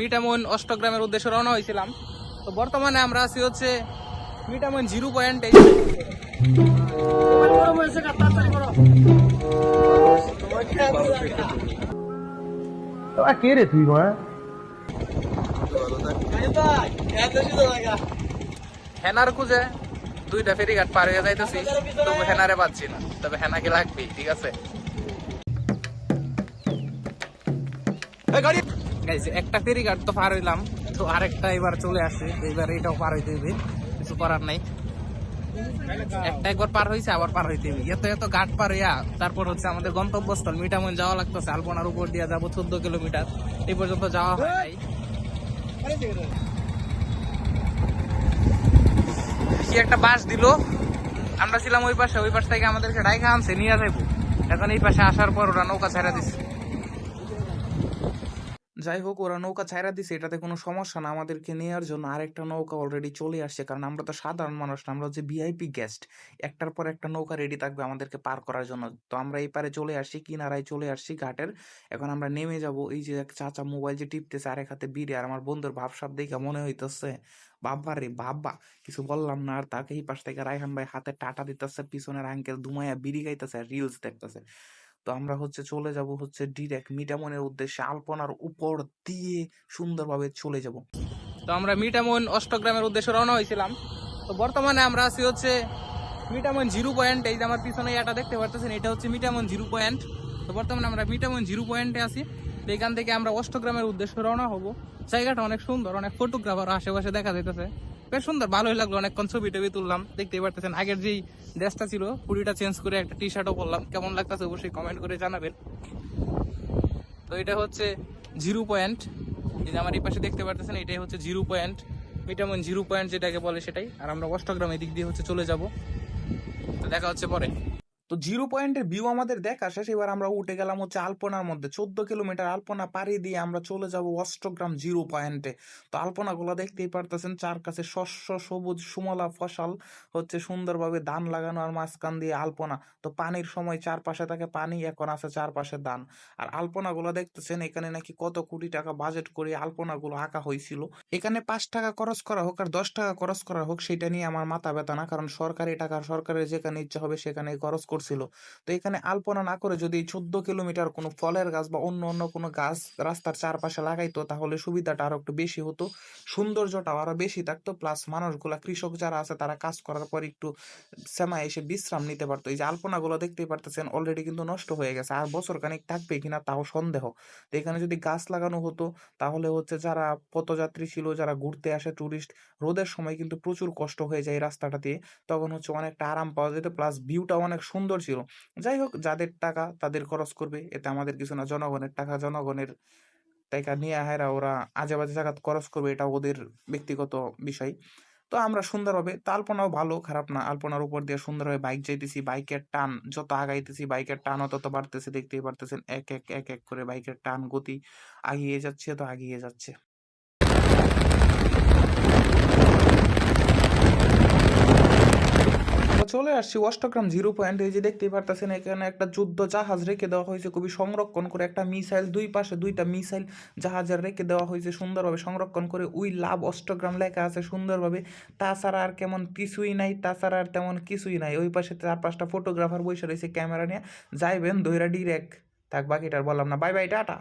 মিটামন অষ্টগ্রামের উদ্দেশ্যে রওনা হয়েছিলাম। তো বর্তমানে আমরা আছি হচ্ছে মিটামন জিরো পয়েন্ট কে রে তুই মা? হেনার খুঁজে দুইটা ফেরিঘাট পার হয়ে যাইতেছি। তবু হেনারে পাচ্ছি না। তবে হেনাকে লাগবে ঠিক আছে? Guys, একটা ফেরিঘাট তো পার হইলাম, তো আরেকটা এবার চলে আসছে এবার এটাও পার হইতে হবে কিছু করার নাই। একটা একবার পার হয়েছে আবার পার হইতে হবে এত এত ঘাট পার হইয়া, তারপর হচ্ছে আমাদের গন্তব্যস্থল মিটামন যাওয়া লাগতেছে, আলপনার উপর দিয়ে যাব চোদ্দ কিলোমিটার। এই পর্যন্ত যাওয়া হয় নাই। কি একটা বাস দিল, আমরা ছিলাম ওই পাশে, ওই পাশ থেকে আমাদেরকে ডাইকা আনছে, নিয়ে যাইবো। এখন এই পাশে আসার পর ওরা নৌকা ছাড়া দিচ্ছে যাই হোক, ওরা নৌকা ছাইরা দিছে, এটাতে কোনো সমস্যা না। আমাদেরকে নেওয়ার জন্য আরেকটা নৌকা অলরেডি চলে আসছে, কারণ আমরা তো সাধারণ মানুষ না, আমরা হচ্ছে ভিআইপি গেস্ট একটার পর একটা নৌকা রেডি থাকবে আমাদেরকে পার করার জন্য। তো আমরা এই পারে চলে আসছি, কিনারায় চলে আসছি ঘাটের। এখন আমরা নেমে যাব, এই যে এক চাচা মোবাইল যে টিপতেছে আরেক হাতে বিড়ি, আর আমার বন্ধুর ভাবসাব দেখে মনে হইতেছে, বাবা রে বাবা, কিছু বললাম না। আর তাকে এই পাশ থেকে রায়হান ভাই হাতে টাটা দিতেছে, পিছনের আঙ্কেল দুমাইয়া বিড়ি গাইতেছে রিলস দেখতেছে। তো আমরা হচ্ছে চলে যাব হচ্ছে ডিরেক্ট মিটামনের উদ্দেশ্যে আলপনার উপর দিয়ে সুন্দরভাবে চলে যাব। তো আমরা মিটামন অষ্টগ্রামের উদ্দেশ্যে রওনা হয়েছিলাম। তো বর্তমানে আমরা আছি হচ্ছে মিটামন জিরো পয়েন্ট, এই যে আমার পিছনে এটা দেখতে পারতেছেন, এটা হচ্ছে মিটামন জিরো পয়েন্ট। তো বর্তমানে আমরা মিটামন জিরো পয়েন্টে আছি। তো এখান থেকে আমরা অষ্টগ্রামের উদ্দেশ্যে রওনা হব। জায়গাটা অনেক সুন্দর, অনেক ফটোগ্রাফার আশেপাশে দেখা যাইতেছে। বেশ সুন্দর, ভালোই লাগল। অনেকক্ষণ ছবি টবি তুললাম, দেখতেই পারতেছেন। আগের যেই ড্রেসটা ছিল পুরিটা চেঞ্জ করে একটা টি শার্টও পরলাম। কেমন লাগতেছে অবশ্যই কমেন্ট করে জানাবেন। তো এটা হচ্ছে জিরো পয়েন্ট। এই যে আমার এই পাশে দেখতে পারতেছেন, এটাই হচ্ছে zero point. Vitamin zero point যেটাকে বলে সেটাই। আর আমরা অষ্টগ্রাম এদিক দিয়ে হচ্ছে চলে যাব। তো দেখা হচ্ছে পরে। তো জিরো পয়েন্টের ভিউ আমাদের দেখা শেষ এবার আমরা উঠে গেলাম হচ্ছে আলপনার মধ্যে। চোদ্দ কিলোমিটার আলপনা পাড়ি দিয়ে আমরা চলে যাব অষ্টগ্রাম জিরো পয়েন্টে। তো আলপনাগুলো দেখতেই পারতেছেন চার কাছে শস্য, সবুজ, সুমলা, ফসল, হচ্ছে সুন্দরভাবে ধান লাগানো আর মাঝখান দিয়ে আলপনা। তো পানির সময় চারপাশে থাকে পানি, এখন আছে চারপাশে ধান। আর আলপনাগুলো দেখতেছেন, এখানে নাকি কত কোটি টাকা বাজেট করে আলপনাগুলো আঁকা হয়েছিল। এখানে পাঁচ টাকা খরচ করা হোক আর দশ টাকা খরচ করা হোক, সেটা নিয়ে আমার মাথা ব্যথা না। কারণ সরকারি টাকা, সরকারের যেখানে ইচ্ছা হবে সেখানে খরচ করছিল। তো এখানে আলপনা না করে যদি চোদ্দ কিলোমিটার কোনো ফলের গাছ বা অন্য অন্য কোনো গাছ রাস্তার চারপাশে লাগাইতো, তাহলে সুবিধাটা আরও একটু বেশি হতো, সৌন্দর্যটাও আরও বেশি থাকতো প্লাস মানুষগুলা, কৃষক যারা আছে তারা কাজ করার পর একটু সেমায় এসে বিশ্রাম নিতে পারতো। এই যে আলপনাগুলো দেখতেই পারতেছেন অলরেডি কিন্তু নষ্ট হয়ে গেছে, আর বছর খানিক থাকবে কিনা তাও সন্দেহ। তো এখানে যদি গাছ লাগানো হতো, তাহলে হচ্ছে যারা পথযাত্রী ছিল, যারা ঘুরতে আসে টুরিস্ট রোদের সময় কিন্তু প্রচুর কষ্ট হয়ে যায় রাস্তাটা দিয়ে তখন হচ্ছে অনেকটা আরাম পাওয়া যেত প্লাস ভিউটা অনেক সুন্দর ছিল। যাই হোক, যাদের টাকা তাদের খরচ করবে, এতে আমাদের কিছু না, জনগণের টাকা জনগণের টাকা নিয়ে হায়রা ওরা আজে বাজে জায়গা খরচ করবে এটা ওদের ব্যক্তিগত বিষয়। তো আমরা সুন্দরভাবে, তো আলপনাও ভালো, খারাপ না, আলপনার উপর দিয়ে সুন্দরভাবে বাইক যাইতেছি, বাইকের টান যত আগাইতেছি, বাইকের টানও তত বাড়তেছে, দেখতেই পারতেছেন, এক এক এক এক করে বাইকের টান গতি আগিয়ে যাচ্ছে, তো আগিয়ে যাচ্ছে তো চলে আসছি অষ্টগ্রাম জিরো পয়েন্ট। এই যে দেখতেই পারতেছেন, এখানে একটা যুদ্ধ জাহাজ রেখে দেওয়া হয়েছে, খুবই সংরক্ষণ করে একটা মিসাইল, দুই পাশে দুইটা মিসাইল জাহাজের রেখে দেওয়া হয়েছে সুন্দরভাবে সংরক্ষণ করে। উই লাভ অষ্টগ্রাম লেখা আছে সুন্দরভাবে। তাছাড়া আর কেমন কিছুই নাই, তাছাড়া আর তেমন কিছুই নাই। ওই পাশে চার পাঁচটা ফটোগ্রাফার বসে রয়েছে ক্যামেরা নিয়ে। যাইবেন, দইরা ডিরেক্ট থাক বাকিটার বললাম না। Bye bye tata.